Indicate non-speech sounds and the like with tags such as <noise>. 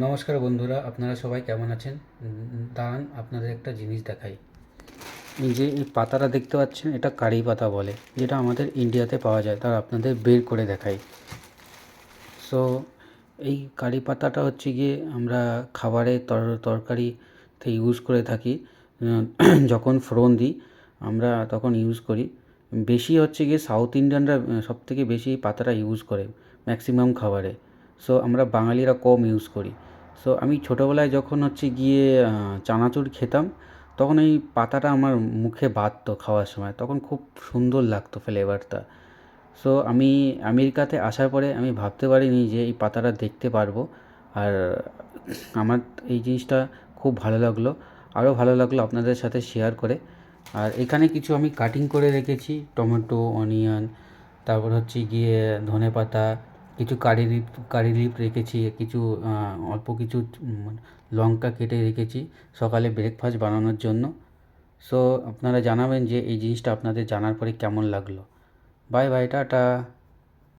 নমস্কার বন্ধুরা, আপনারা সবাই কেমন আছেন? দাঁড়ান, আপনাদের একটা জিনিস দেখাই। এই যে পাতাটা দেখতে পাচ্ছেন, এটা কারি পাতা বলে, যেটা আমাদের ইন্ডিয়াতে পাওয়া যায়, তার আপনাদের বের করে দেখাই। সো এই কারি পাতাটা হচ্ছে গিয়ে আমরা খাবারে তর তরকারিতে ইউজ করে থাকি <clears throat> যখন ফোড়ন দিই, আমরা তখন ইউজ করি। বেশি হচ্ছে গিয়ে সাউথ ইন্ডিয়ানরা সব থেকে বেশি পাতাটা ইউজ করে ম্যাক্সিমাম খাবারে। সো আমরা বাঙালিরা কম ইউজ করি। সো আমি ছোটোবেলায় যখন হচ্ছে গিয়ে চানাচুর খেতাম, তখন এই পাতাটা আমার মুখে বাজতো খাওয়ার সময়। তখন খুব সুন্দর লাগতো ফ্লেভারটা সো আমি আমেরিকাতে আসার পরে আমি ভাবতে পারিনি যে এই পাতাটা দেখতে পারব। আর আমার এই জিনিসটা খুব ভালো লাগল। আরও ভালো লাগল আপনাদের সাথে শেয়ার করে। আর এখানে কিছু আমি কাটিং করে রেখেছি, টমেটো অনিয়ন তারপর হচ্ছে গিয়ে ধনে পাতা কিছু কারি লিপ কারি লিপ রেখেছি, কিছু অল্প কিছু লঙ্কা কেটে রেখেছি সকালে ব্রেকফাস্ট বানানোর জন্য। সো আপনারা জানাবেন যে এই জিনিসটা আপনাদের জানার পরে কেমন লাগল। Bye bye tata.